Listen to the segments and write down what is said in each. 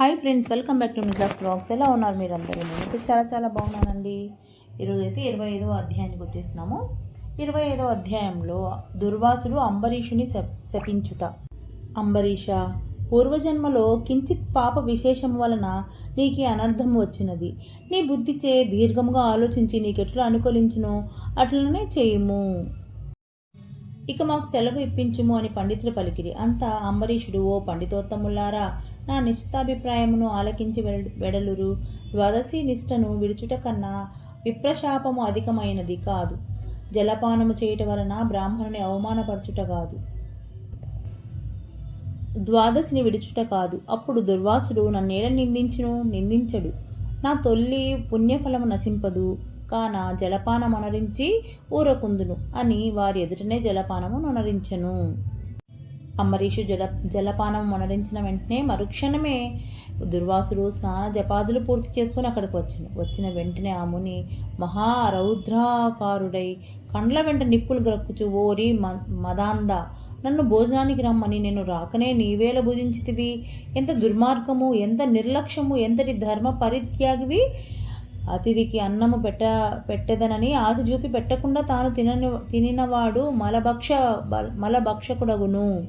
Hi friends welcome back to class blogs ఎలా ఉన్నారు మీరు అందరూ నేనైతే చాలా చాలా బాగున్నానండి. ఈరోజు అయితే ఇరవై ఐదవ అధ్యాయానికి వచ్చేసినాము. ఇరవై ఐదవ అధ్యాయంలో దుర్వాసుడు అంబరీషుని శపించుట. అంబరీష పూర్వజన్మలో కించిత్ పాప విశేషం వలన నీకు అనర్థం వచ్చినది. నీ బుద్ధిచే దీర్ఘముగా ఆలోచించి నీకెట్లు అనుకూలించును? అట్లనే చేయుము. ఇక మాకు సెలవు ఇప్పించుము అని పండితులు పలికిరి. అంతా అంబరీషుడు ఓ పండితోత్తములారా నా నిశ్చితాభిప్రాయమును ఆలకించి వెడ- వెడలురు. ద్వాదశి నిష్టను విడుచుట కన్నా విప్రశాపము అధికమైనది కాదు. జలపానము చేయుట వలన బ్రాహ్మణుని అవమానపరచుట కాదు. ద్వాదశిని విడుచుట కాదు. అప్పుడు దుర్వాసుడు నన్నేడ నిందించును? నిందించడు. నా తొల్లి పుణ్యఫలము నశింపదు. కాన జలపానం అనరించి ఊరకుందును అని వారి ఎదుటనే జలపానము నొనరించెను అంబరీషు జల జలపానం మొనరించిన వెంటనే మరుక్షణమే దుర్వాసుడు స్నాన జపాదులు పూర్తి చేసుకుని అక్కడికి వచ్చాను. వచ్చిన వెంటనే ఆ ముని మహా రౌద్రాకారుడై కండ్ల వెంట నిప్పులు గ్రక్కుచు ఓరి మ మదాంద నన్ను భోజనానికి రమ్మని నేను రాకనే నీవేల భుజించితివి. ఎంత దుర్మార్గము ఎంత నిర్లక్ష్యము ఎంతటి ధర్మ పరిత్యాగివి అతిథికి అన్నము పెట్ట పెట్టెదనని ఆశ చూపి పెట్టకుండా తాను తినని తినినవాడు మలభక్ష మలభక్షకుడగును.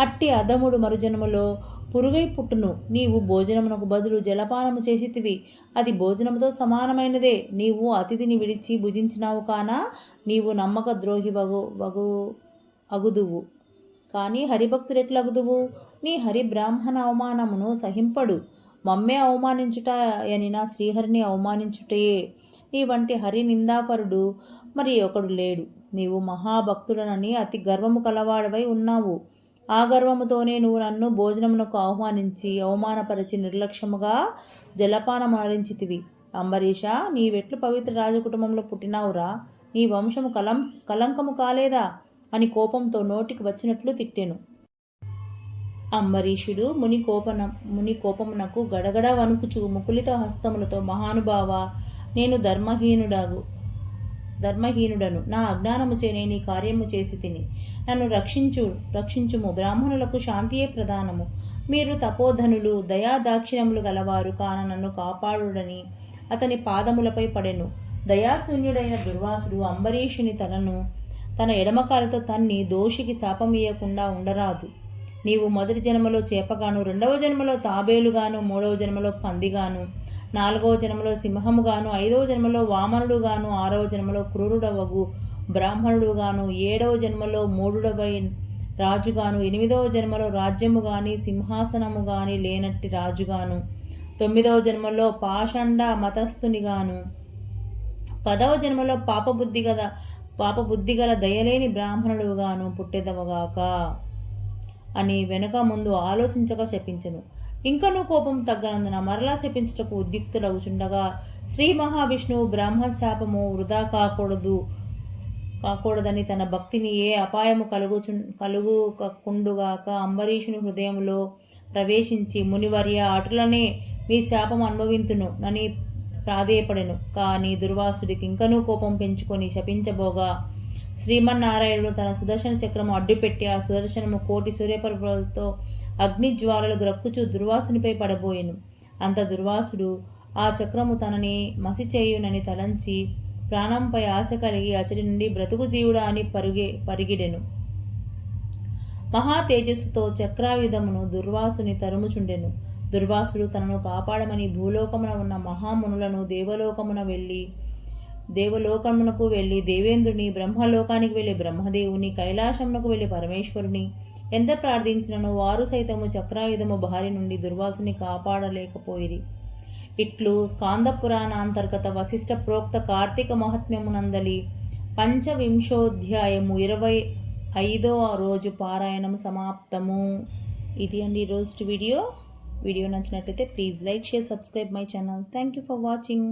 అట్టి అదముడు మరుజన్మలో పురుగై పుట్టును. నీవు భోజనమునకు బదులు జలపానము చేసితివి. అది భోజనముతో సమానమైనదే. నీవు అతిథిని విడిచి భుజించినావు కానా నీవు నమ్మక ద్రోహి వగు వగు అగుదువు. కానీ హరిభక్తులు ఎట్లు అగుదువు నీ హరి బ్రాహ్మణ అవమానమును సహింపడు. మమ్మే అవమానించుట ఎనినా శ్రీహరిని అవమానించుటయే నీ వంటి హరి నిందాపరుడు మరి ఒకడు లేడు. నీవు మహాభక్తుడనని అతి గర్వము కలవాడవై ఉన్నావు. ఆ గర్వముతోనే నువ్వు నన్ను భోజనమునకు ఆహ్వానించి అవమానపరిచి నిర్లక్ష్యముగా జలపానమరించితివి అంబరీష నీవెట్లు పవిత్ర రాజకుటుంబంలో పుట్టినావురా. నీ వంశము కలం కలంకము కాలేదా? అని కోపంతో నోటికి వచ్చినట్లు తిట్టాను. అంబరీషుడు ముని కోపన ముని కోపమునకు గడగడ వణుకుచు ముకులిత హస్తములతో మహానుభావ నేను ధర్మహీనుడగు ధర్మహీనుడను. నా అజ్ఞానముచే నేను ఈ కార్యము చేసి తిని. నన్ను రక్షించు రక్షించుము. బ్రాహ్మణులకు శాంతియే ప్రధానము. మీరు తపోధనులు దయా దాక్షిణ్యములు గలవారు కాన నన్ను కాపాడుడని అతని పాదములపై పడెను. దయాశూన్యుడైన దుర్వాసుడు అంబరీషుని తనను తన ఎడమకాలతో తన్ని దోషికి శాపమీయకుండా ఉండరాదు. నీవు మొదటి జన్మలో చేపగాను రెండవ జన్మలో తాబేలుగాను మూడవ జన్మలో పందిగాను నాలుగవ జన్మలో సింహముగాను ఐదవ జన్మలో వామనుడుగాను ఆరవ జన్మలో క్రూరుడవగు బ్రాహ్మణుడుగాను ఏడవ జన్మలో మూడుడవై రాజుగాను ఎనిమిదవ జన్మలో రాజ్యము గాని సింహాసనము గాని లేనట్టి రాజుగాను తొమ్మిదవ జన్మలో పాషండ మతస్థునిగాను పదవ జన్మలో పాపబుద్ధి గల పాపబుద్ధి గల దయలేని బ్రాహ్మణుడుగాను పుట్టెదవగాక. అని వెనుక ముందు ఆలోచించక శపించను ఇంకనూ కోపం తగ్గనందున మరలా శపించుటకు ఉద్యుక్తుడవుచుండగా శ్రీ మహావిష్ణువు బ్రాహ్మణ శాపము వృధా కాకూడదు కాకూడదని తన భక్తిని ఏ అపాయము కలుగుచు కలుగుకుండుగాక అంబరీషుని హృదయంలో ప్రవేశించి మునివర్య అటులనే మీ శాపం అనుభవింతును నని ప్రాధేయపడెను. కానీ దుర్వాసుడికి ఇంకనూ కోపం పెంచుకొని శపించబోగా శ్రీమన్నారాయణుడు తన సుదర్శన చక్రము అడ్డుపెట్టి ఆ సుదర్శనము కోటి సూర్యపర్వలతో అగ్ని జ్వాలలు గ్రక్కుచు దుర్వాసునిపై పడబోయెను. అంత దుర్వాసుడు ఆ చక్రము తనని మసి చేయునని తలంచి ప్రాణంపై ఆశ కలిగి అచడి నుండి బ్రతుకు జీవుడా అని పరుగే పరిగిడెను. మహా తేజస్సుతో చక్రాయుధమును దుర్వాసుని తరుముచుండెను. దుర్వాసుడు తనను కాపాడమని భూలోకమున ఉన్న మహామునులను దేవలోకమున వెళ్ళి దేవలోకమునకు వెళ్ళి దేవేంద్రుని బ్రహ్మలోకానికి వెళ్ళి బ్రహ్మదేవుని కైలాసమునకు వెళ్ళి పరమేశ్వరుని ఎంత ప్రార్థించినను వారు సైతము చక్రాయుధము బారి నుండి దుర్వాసుని కాపాడలేకపోయిరి. ఇట్లు స్కాంద పురాణాంతర్గత వశిష్ట ప్రోక్త కార్తీక మహాత్మ్యమునందలి పంచవింశోధ్యాయము ఇరవై ఐదో రోజు పారాయణం సమాప్తము. ఇది అండి ఈరోజు వీడియో. వీడియో నచ్చినట్లయితే please like share subscribe my channel. Thank you for watching.